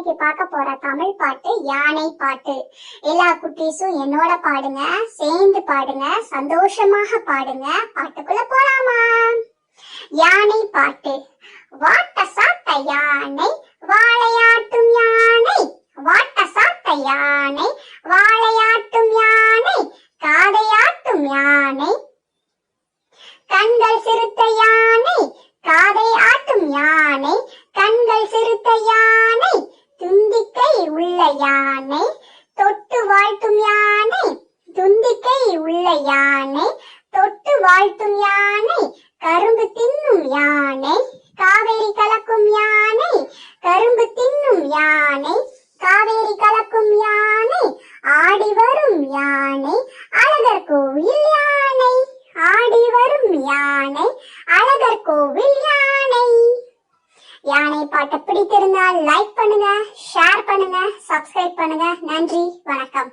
இன்னைக்கு பார்க்க போற தமிழ் பாட்டு யானை பாட்டு. எல்லா குட்டீஸும் என்னோட பாடுங்க சேர்ந்து பாடுங்க சந்தோஷமாக பாடுங்க. பாட்டுக்குள்ள போலாமா? யானை பாட்டு. வாட்ட சாத்த யானை வாழையாட்டும் யானை. வாட்ட சாத்த யானை வாழையாட்டும் யானை. காதையாட்டும் யானை. கண்கள் சிறுத்த யானை காதை ஆட்டும் யானை. கண்கள் சிறுத்த யானை. யானை தொட்டு வாழ்த்தும் யானை துந்திக்கை உள்ள யானை தொட்டு வாழ்த்தும் யானை கரும்பு தின்னும் யானை காவேரி கலக்கும் யானை கரும்பு தின்னும் யானை காவேரி கலக்கும் யானை ஆடி வரும் யானை அழகர் கோவில் யானை ஆடி வரும் யானை அழகர் கோவில் யானை யானை பாட்டை பிடித்திருந்தால் லைக் பண்ணுங்க ஷேர் பண்ணுங்க சப்ஸ்கிரைப் பண்ணுங்க. நன்றி வணக்கம்.